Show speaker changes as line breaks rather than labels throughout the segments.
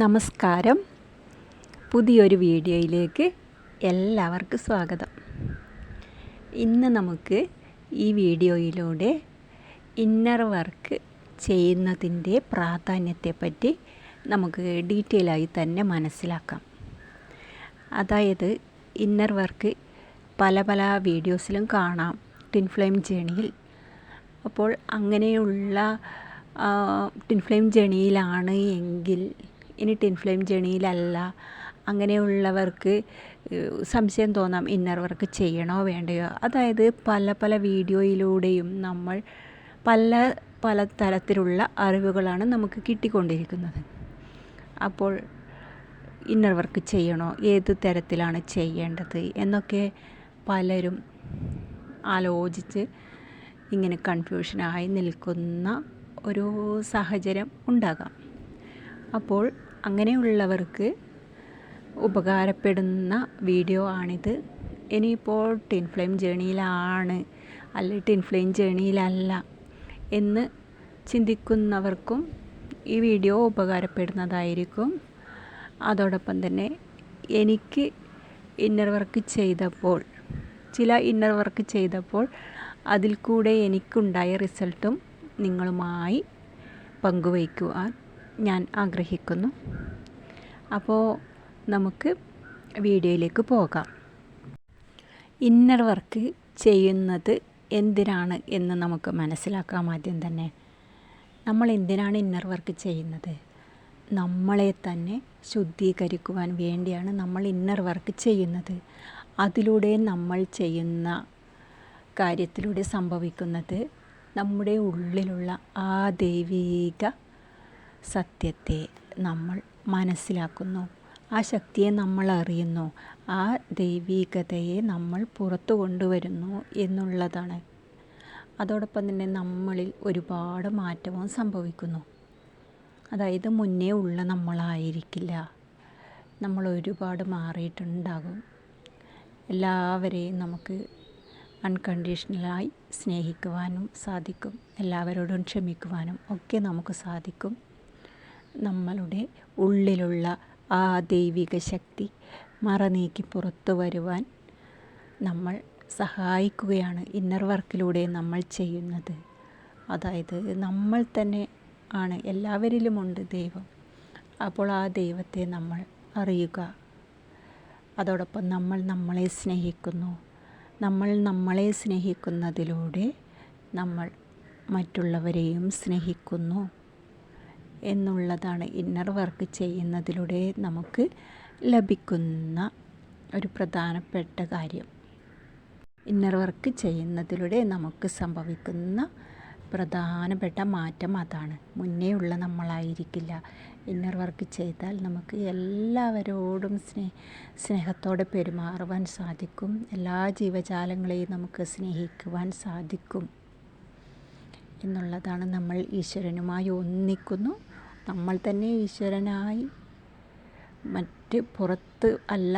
നമസ്കാരം പുതിയൊരു വീഡിയോയിലേക്ക് എല്ലാവർക്കും സ്വാഗതം ഇന്ന് നമുക്ക് ഈ വീഡിയോയിലൂടെ ഇന്നർ വർക്ക് ചെയ്യുന്നതിൻ്റെ പ്രാധാന്യത്തെപ്പറ്റി നമുക്ക് ഡീറ്റെയിലായി തന്നെ മനസ്സിലാക്കാം അതായത് ഇന്നർ വർക്ക് പല പല വീഡിയോസിലും കാണാം ടിൻ ഫ്ലെയിം ജേണിയിൽ അപ്പോൾ അങ്ങനെയുള്ള ടിൻ ഫ്ലെയിം ജേണിയിലാണ് എങ്കിൽ ഇനി ടിൻ ഫ്ലെയിം ജേണിയിലല്ല അങ്ങനെയുള്ളവർക്ക് സംശയം തോന്നാം ഇന്നർ വർക്ക് ചെയ്യണോ വേണ്ടയോ അതായത് പല പല വീഡിയോയിലൂടെയും നമ്മൾ പല പല തരത്തിലുള്ള അറിവുകളാണ് നമുക്ക് കിട്ടിക്കൊണ്ടിരിക്കുന്നത് അപ്പോൾ ഇന്നർ വർക്ക് ചെയ്യണോ ഏത് തരത്തിലാണ് ചെയ്യേണ്ടത് എന്നൊക്കെ പലരും ആലോചിച്ച് ഇങ്ങനെ കൺഫ്യൂഷനായി നിൽക്കുന്ന ഒരു സാഹചര്യം ഉണ്ടാകാം അപ്പോൾ അങ്ങനെയുള്ളവർക്ക് ഉപകാരപ്പെടുന്ന വീഡിയോ ആണിത് ഇനിയിപ്പോൾ ടിൻ ഫ്ലെയിം ജേണിയിലാണ് അല്ലെ ടിൻ ഫ്ലെയിം ജേണിയിലല്ല എന്ന് ചിന്തിക്കുന്നവർക്കും ഈ വീഡിയോ ഉപകാരപ്പെടുന്നതായിരിക്കും അതോടൊപ്പം തന്നെ എനിക്ക് ഇന്നർ വർക്ക് ചെയ്തപ്പോൾ ചില ഇന്നർ വർക്ക് ചെയ്തപ്പോൾ അതിൽ കൂടെ എനിക്കുണ്ടായ റിസൾട്ടും നിങ്ങളുമായി പങ്കുവയ്ക്കുവാൻ ഞാൻ ആഗ്രഹിക്കുന്നു അപ്പോൾ നമുക്ക് വീഡിയോയിലേക്ക് പോകാം ഇന്നർ വർക്ക് ചെയ്യുന്നത് എന്തിനാണ് എന്ന് നമുക്ക് മനസ്സിലാക്കാം ആദ്യം തന്നെ നമ്മൾ എന്തിനാണ് ഇന്നർ വർക്ക് ചെയ്യുന്നത് നമ്മളെ തന്നെ ശുദ്ധീകരിക്കുവാൻ വേണ്ടിയാണ് നമ്മൾ ഇന്നർ വർക്ക് ചെയ്യുന്നത് അതിലൂടെ നമ്മൾ ചെയ്യുന്ന കാര്യത്തിലൂടെ സംഭവിക്കുന്നത് നമ്മുടെ ഉള്ളിലുള്ള ആ ദൈവീക സത്യത്തെ നമ്മൾ മനസ്സിലാക്കുന്നു ആ ശക്തിയെ നമ്മൾ അറിയുന്നു ആ ദൈവീകതയെ നമ്മൾ പുറത്തു കൊണ്ടുവരുന്നു എന്നുള്ളതാണ് അതോടൊപ്പം തന്നെ നമ്മളിൽ ഒരുപാട് മാറ്റവും സംഭവിക്കുന്നു അതായത് മുന്നേ ഉള്ള നമ്മളായിരിക്കില്ല നമ്മൾ ഒരുപാട് മാറിയിട്ടുണ്ടാകും എല്ലാവരെയും നമുക്ക് അൺകണ്ടീഷണലായി സ്നേഹിക്കുവാനും സാധിക്കും എല്ലാവരോടും ക്ഷമിക്കുവാനും ഒക്കെ നമുക്ക് സാധിക്കും നമ്മളുടെ ഉള്ളിലുള്ള ആ ദൈവിക ശക്തി മറനീക്കി പുറത്തു വരുവാൻ നമ്മൾ സഹായിക്കുകയാണ് ഇന്നർ വർക്കിലൂടെ നമ്മൾ ചെയ്യുന്നത് അതായത് നമ്മൾ തന്നെ ആണ് എല്ലാവരിലുമുണ്ട് ദൈവം അപ്പോൾ ആ ദൈവത്തെ നമ്മൾ അറിയുക അതോടൊപ്പം നമ്മൾ നമ്മളെ സ്നേഹിക്കുന്നു നമ്മൾ നമ്മളെ സ്നേഹിക്കുന്നതിലൂടെ നമ്മൾ മറ്റുള്ളവരെയും സ്നേഹിക്കുന്നു എന്നുള്ളതാണ് ഇന്നർ വർക്ക് ചെയ്യുന്നതിലൂടെ നമുക്ക് ലഭിക്കുന്ന ഒരു പ്രധാനപ്പെട്ട കാര്യം ഇന്നർ വർക്ക് ചെയ്യുന്നതിലൂടെ നമുക്ക് സംഭവിക്കുന്ന പ്രധാനപ്പെട്ട മാറ്റം അതാണ് ഉള്ള നമ്മളായിരിക്കില്ല ഇന്നർ വർക്ക് ചെയ്താൽ നമുക്ക് എല്ലാവരോടും സ്നേ സ്നേഹത്തോടെ പെരുമാറുവാൻ സാധിക്കും എല്ലാ ജീവജാലങ്ങളെയും നമുക്ക് സ്നേഹിക്കുവാൻ സാധിക്കും എന്നുള്ളതാണ് നമ്മൾ ഈശ്വരനുമായി ഒന്നിക്കുന്നു നമ്മൾ തന്നെ ഈശ്വരനായി മറ്റ് പുറത്ത് അല്ല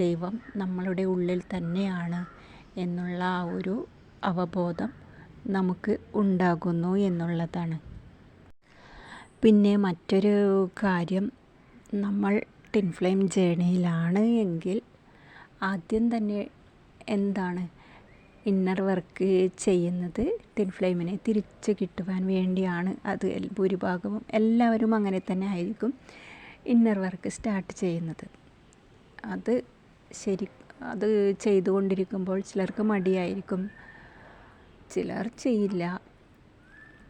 ദൈവം നമ്മളുടെ ഉള്ളിൽ തന്നെയാണ് എന്നുള്ള ആ ഒരു അവബോധം നമുക്ക് ഉണ്ടാകുന്നു എന്നുള്ളതാണ് പിന്നെ മറ്റൊരു കാര്യം നമ്മൾ ടിൻഫ്ലെയിം ജേണിയിലാണ് എങ്കിൽ ആദ്യം തന്നെ എന്താണ് ഇന്നർ വർക്ക് ചെയ്യുന്നത് തിൻ ഫ്ലെയിമിനെ തിരിച്ച് കിട്ടുവാൻ വേണ്ടിയാണ് അത് ഭൂരിഭാഗവും എല്ലാവരും അങ്ങനെ തന്നെ ആയിരിക്കും ഇന്നർ വർക്ക് സ്റ്റാർട്ട് ചെയ്യുന്നത് അത് ശരി അത് ചെയ്തുകൊണ്ടിരിക്കുമ്പോൾ ചിലർക്ക് മടിയായിരിക്കും ചിലർ ചെയ്യില്ല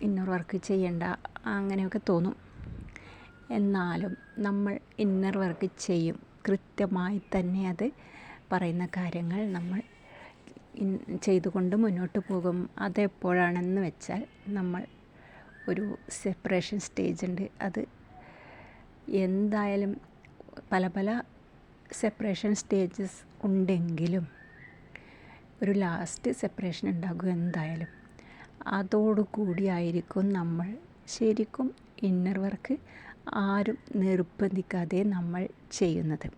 ഇന്നർ വർക്ക് ചെയ്യണ്ട അങ്ങനെയൊക്കെ തോന്നും എന്നാലും നമ്മൾ ഇന്നർ വർക്ക് ചെയ്യും കൃത്യമായി തന്നെ അത് പറയുന്ന കാര്യങ്ങൾ നമ്മൾ ചെയ്തുകൊണ്ട് മുന്നോട്ട് പോകും അതെപ്പോഴാണെന്ന് വെച്ചാൽ നമ്മൾ ഒരു സെപ്പറേഷൻ സ്റ്റേജ് ഉണ്ട് അത് എന്തായാലും പല പല സെപ്പറേഷൻ സ്റ്റേജസ് ഉണ്ടെങ്കിലും ഒരു ലാസ്റ്റ് സെപ്പറേഷൻ ഉണ്ടാകും എന്തായാലും അതോടുകൂടിയായിരിക്കും നമ്മൾ ശരിക്കും ഇന്നർ വർക്ക് ആരും നിർബന്ധിക്കാതെ നമ്മൾ ചെയ്യുന്നത്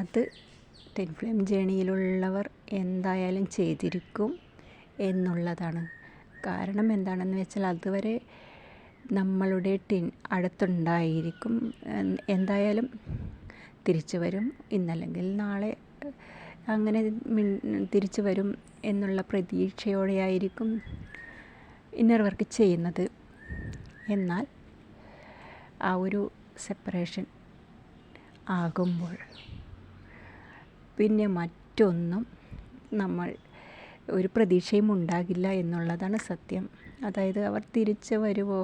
അത് ടെൻ ഫ്ലെയിം ജേണിയിലുള്ളവർ എന്തായാലും ചെയ്തിരിക്കും എന്നുള്ളതാണ് കാരണം എന്താണെന്ന് വെച്ചാൽ അതുവരെ നമ്മളുടെ ടിൻ അടുത്തുണ്ടായിരിക്കും എന്തായാലും തിരിച്ചു വരും ഇന്നല്ലെങ്കിൽ നാളെ അങ്ങനെ തിരിച്ചു വരും എന്നുള്ള പ്രതീക്ഷയോടെയായിരിക്കും ഇന്നർ വർക്ക് ചെയ്യുന്നത് എന്നാൽ ആ ഒരു സെപ്പറേഷൻ ആകുമ്പോൾ പിന്നെ മറ്റൊന്നും നമ്മൾ ഒരു പ്രതീക്ഷയും ഉണ്ടാകില്ല എന്നുള്ളതാണ് സത്യം അതായത് അവർ തിരിച്ച് വരുമോ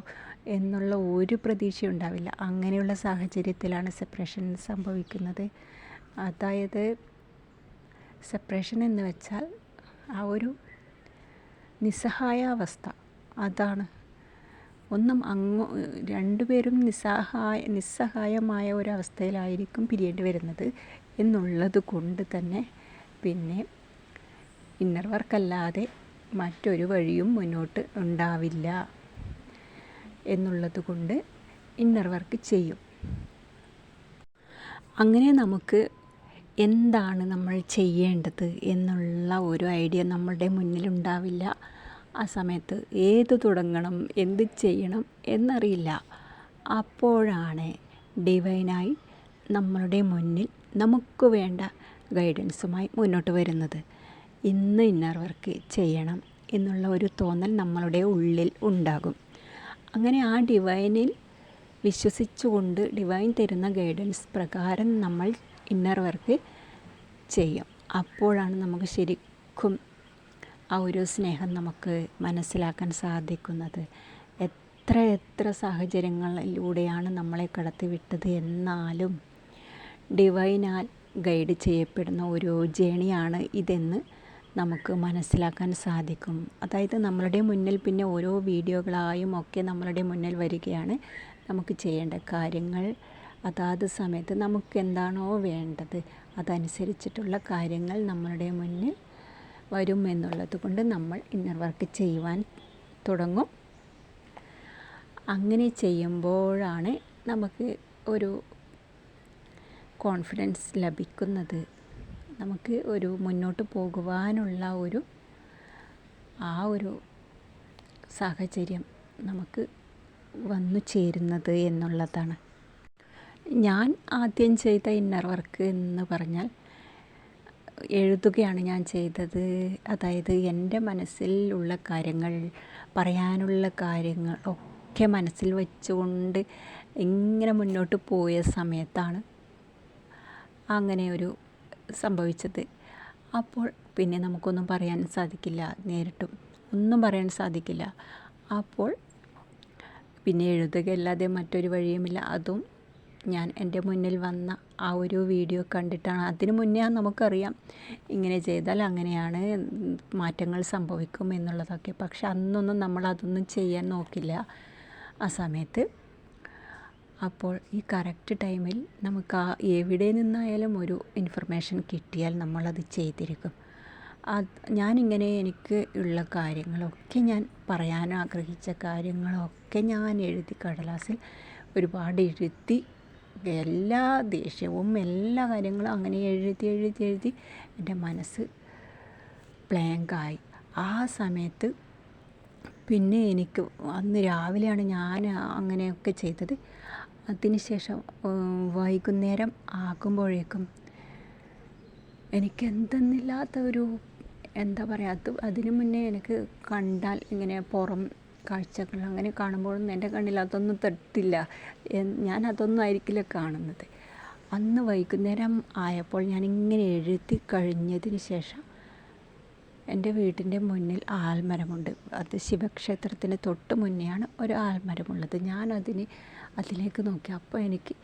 എന്നുള്ള ഒരു പ്രതീക്ഷയും ഉണ്ടാവില്ല അങ്ങനെയുള്ള സാഹചര്യത്തിലാണ് സെപ്പറേഷൻ സംഭവിക്കുന്നത് അതായത് സെപ്പറേഷൻ എന്ന് വെച്ചാൽ ആ ഒരു നിസ്സഹായാവസ്ഥ അതാണ് ഒന്നും അങ്ങോ രണ്ടുപേരും നിസ്സഹായ നിസ്സഹായമായ ഒരവസ്ഥയിലായിരിക്കും പിരിയേണ്ടി വരുന്നത് എന്നുള്ളത് കൊണ്ട് തന്നെ പിന്നെ ഇന്നർ വർക്കല്ലാതെ മറ്റൊരു വഴിയും മുന്നോട്ട് ഉണ്ടാവില്ല എന്നുള്ളത് കൊണ്ട് ഇന്നർ വർക്ക് ചെയ്യും അങ്ങനെ നമുക്ക് എന്താണ് നമ്മൾ ചെയ്യേണ്ടത് എന്നുള്ള ഒരു ഐഡിയ നമ്മളുടെ മുന്നിലുണ്ടാവില്ല ആ സമയത്ത് ഏത് തുടങ്ങണം എന്ത് ചെയ്യണം എന്നറിയില്ല അപ്പോഴാണ് ഡിവൈനായി നമ്മളുടെ മുന്നിൽ നമുക്ക് വേണ്ട ഗൈഡൻസുമായി മുന്നോട്ട് വരുന്നത് ഇന്ന് ഇന്നർ വർക്ക് ചെയ്യണം എന്നുള്ള ഒരു തോന്നൽ നമ്മളുടെ ഉള്ളിൽ ഉണ്ടാകും അങ്ങനെ ആ ഡിവൈനിൽ വിശ്വസിച്ചുകൊണ്ട് ഡിവൈൻ തരുന്ന ഗൈഡൻസ് പ്രകാരം നമ്മൾ ഇന്നർ വർക്ക് ചെയ്യും അപ്പോഴാണ് നമുക്ക് ശരിക്കും ആ ഒരു സ്നേഹം നമുക്ക് മനസ്സിലാക്കാൻ സാധിക്കുന്നത് എത്ര എത്ര സാഹചര്യങ്ങളിലൂടെയാണ് നമ്മളെ കടത്തിവിട്ടത് എന്നാലും ഡിവൈനാൽ ഗൈഡ് ചെയ്യപ്പെടുന്ന ഒരു ജേണിയാണ് ഇതെന്ന് നമുക്ക് മനസ്സിലാക്കാൻ സാധിക്കും അതായത് നമ്മളുടെ മുന്നിൽ പിന്നെ ഓരോ വീഡിയോകളായും ഒക്കെ നമ്മളുടെ മുന്നിൽ വരികയാണ് നമുക്ക് ചെയ്യേണ്ട കാര്യങ്ങൾ അതാത് സമയത്ത് നമുക്ക് എന്താണോ വേണ്ടത് അതനുസരിച്ചിട്ടുള്ള കാര്യങ്ങൾ നമ്മളുടെ മുന്നിൽ വരും എന്നുള്ളത് കൊണ്ട് നമ്മൾ ഇന്നർ വർക്ക് ചെയ്യുവാൻ തുടങ്ങും അങ്ങനെ ചെയ്യുമ്പോഴാണ് നമുക്ക് ഒരു കോൺഫിഡൻസ് ലഭിക്കുന്നത് നമുക്ക് ഒരു മുന്നോട്ട് പോകുവാനുള്ള ഒരു ആ ഒരു സാഹചര്യം നമുക്ക് വന്നു ചേരുന്നത് എന്നുള്ളതാണ് ഞാൻ ആദ്യം ചെയ്ത ഇന്നർ വർക്ക് എന്ന് പറഞ്ഞാൽ എഴുതുകയാണ് ഞാൻ ചെയ്തത് അതായത് എൻ്റെ മനസ്സിലുള്ള കാര്യങ്ങൾ പറയാനുള്ള കാര്യങ്ങൾ ഒക്കെ മനസ്സിൽ വെച്ചുകൊണ്ട് ഇങ്ങനെ മുന്നോട്ട് പോയ സമയത്താണ് അങ്ങനെ ഒരു സംഭവിച്ചത് അപ്പോൾ പിന്നെ നമുക്കൊന്നും പറയാൻ സാധിക്കില്ല നേരിട്ടും ഒന്നും പറയാൻ സാധിക്കില്ല അപ്പോൾ പിന്നെ എഴുതുകയല്ലാതെ മറ്റൊരു വഴിയുമില്ല അതും ഞാൻ എൻ്റെ മുന്നിൽ വന്ന ആ ഒരു വീഡിയോ കണ്ടിട്ടാണ് അതിനു മുന്നേ നമുക്കറിയാം ഇങ്ങനെ ചെയ്താൽ അങ്ങനെയാണ് മാറ്റങ്ങൾ സംഭവിക്കും എന്നുള്ളതൊക്കെ പക്ഷെ അന്നൊന്നും നമ്മൾ അതൊന്നും ചെയ്യാൻ നോക്കില്ല ആ സമയത്ത് അപ്പോൾ ഈ കറക്റ്റ് ടൈമിൽ നമുക്ക് ആ എവിടെ നിന്നായാലും ഒരു ഇൻഫർമേഷൻ കിട്ടിയാൽ നമ്മളത് ചെയ്തിരിക്കും അത് ഞാനിങ്ങനെ എനിക്ക് ഉള്ള കാര്യങ്ങളൊക്കെ ഞാൻ പറയാൻ ആഗ്രഹിച്ച കാര്യങ്ങളൊക്കെ ഞാൻ എഴുതി കടലാസിൽ ഒരുപാട് എഴുതി എല്ലാ ദേഷ്യവും എല്ലാ കാര്യങ്ങളും അങ്ങനെ എഴുതി എഴുതി എഴുതി എൻ്റെ മനസ്സ് പ്ലാങ്കായി ആ സമയത്ത് പിന്നെ എനിക്ക് അന്ന് രാവിലെയാണ് ഞാൻ അങ്ങനെയൊക്കെ ചെയ്തത് അതിനുശേഷം വൈകുന്നേരം ആകുമ്പോഴേക്കും എനിക്ക് എന്തെന്നില്ലാത്ത ഒരു എന്താ പറയുക അത് അതിനു മുന്നേ എനിക്ക് കണ്ടാൽ ഇങ്ങനെ പുറം കാഴ്ചകൾ അങ്ങനെ കാണുമ്പോഴൊന്നും എൻ്റെ കണ്ണിൽ അതൊന്നും തട്ടില്ല ഞാൻ അതൊന്നും ആയിരിക്കില്ല കാണുന്നത് അന്ന് വൈകുന്നേരം ആയപ്പോൾ ഞാനിങ്ങനെ എഴുതി കഴിഞ്ഞതിന് ശേഷം എൻ്റെ വീടിൻ്റെ മുന്നിൽ ആൽമരമുണ്ട് അത് ശിവക്ഷേത്രത്തിന് തൊട്ട് മുന്നെയാണ് ഒരു ആൽമരമുള്ളത് ഞാനതിന് അതിലേക്ക് നോക്കി അപ്പോൾ എനിക്ക്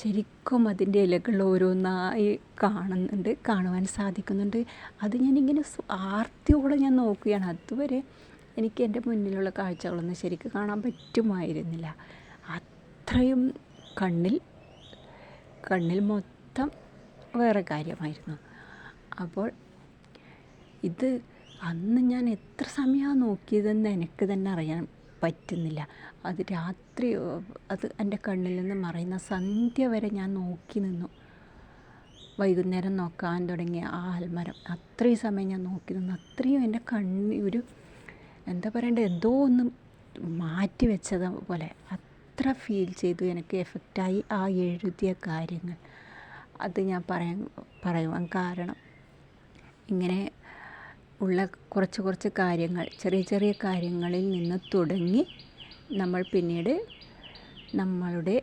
ശരിക്കും അതിൻ്റെ ഇലകൾ ഓരോന്നായി കാണുന്നുണ്ട് കാണുവാൻ സാധിക്കുന്നുണ്ട് അത് ഞാനിങ്ങനെ ആർത്തിയോടെ ഞാൻ നോക്കുകയാണ് അതുവരെ എനിക്ക് എൻ്റെ മുന്നിലുള്ള കാഴ്ചകളൊന്നും ശരിക്കും കാണാൻ പറ്റുമായിരുന്നില്ല അത്രയും കണ്ണിൽ കണ്ണിൽ മൊത്തം വേറെ കാര്യമായിരുന്നു അപ്പോൾ ഇത് അന്ന് ഞാൻ എത്ര സമയമാണ് നോക്കിയതെന്ന് എനിക്ക് തന്നെ അറിയാൻ പറ്റുന്നില്ല അത് രാത്രി അത് എൻ്റെ കണ്ണിൽ നിന്ന് മറയുന്ന സന്ധ്യ വരെ ഞാൻ നോക്കി നിന്നു വൈകുന്നേരം നോക്കാൻ തുടങ്ങിയ ആ ആൽമരം അത്രയും സമയം ഞാൻ നോക്കി നിന്നു അത്രയും എൻ്റെ കണ്ണി ഒരു എന്താ പറയണ്ടേ എന്തോ ഒന്ന് മാറ്റി വെച്ചത് പോലെ അത്ര ഫീൽ ചെയ്തു എനിക്ക് എഫക്റ്റായി ആ എഴുതിയ കാര്യങ്ങൾ അത് ഞാൻ പറയാൻ പറയുവാൻ കാരണം ഇങ്ങനെ ഉള്ള കുറച്ച് കുറച്ച് കാര്യങ്ങൾ ചെറിയ ചെറിയ കാര്യങ്ങളിൽ നിന്ന് തുടങ്ങി നമ്മൾ പിന്നീട് നമ്മളുടെ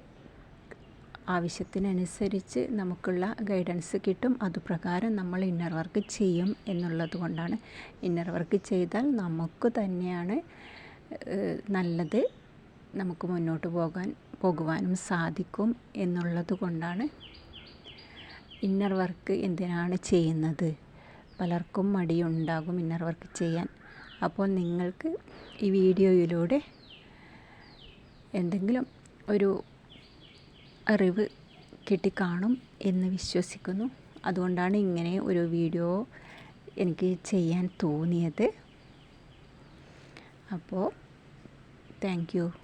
ആവശ്യത്തിനനുസരിച്ച് നമുക്കുള്ള ഗൈഡൻസ് കിട്ടും അതുപ്രകാരം നമ്മൾ ഇന്നർ വർക്ക് ചെയ്യും എന്നുള്ളത് കൊണ്ടാണ് ഇന്നർ വർക്ക് ചെയ്താൽ നമുക്ക് തന്നെയാണ് നല്ലത് നമുക്ക് മുന്നോട്ട് പോകാൻ പോകുവാനും സാധിക്കും എന്നുള്ളത് കൊണ്ടാണ് ഇന്നർ വർക്ക് എന്തിനാണ് ചെയ്യുന്നത് പലർക്കും മടിയുണ്ടാകും ഇന്നർ വർക്ക് ചെയ്യാൻ അപ്പോൾ നിങ്ങൾക്ക് ഈ വീഡിയോയിലൂടെ എന്തെങ്കിലും ഒരു അറിവ് കിട്ടിക്കാണും എന്ന് വിശ്വസിക്കുന്നു അതുകൊണ്ടാണ് ഇങ്ങനെ ഒരു വീഡിയോ എനിക്ക് ചെയ്യാൻ തോന്നിയത് അപ്പോൾ താങ്ക്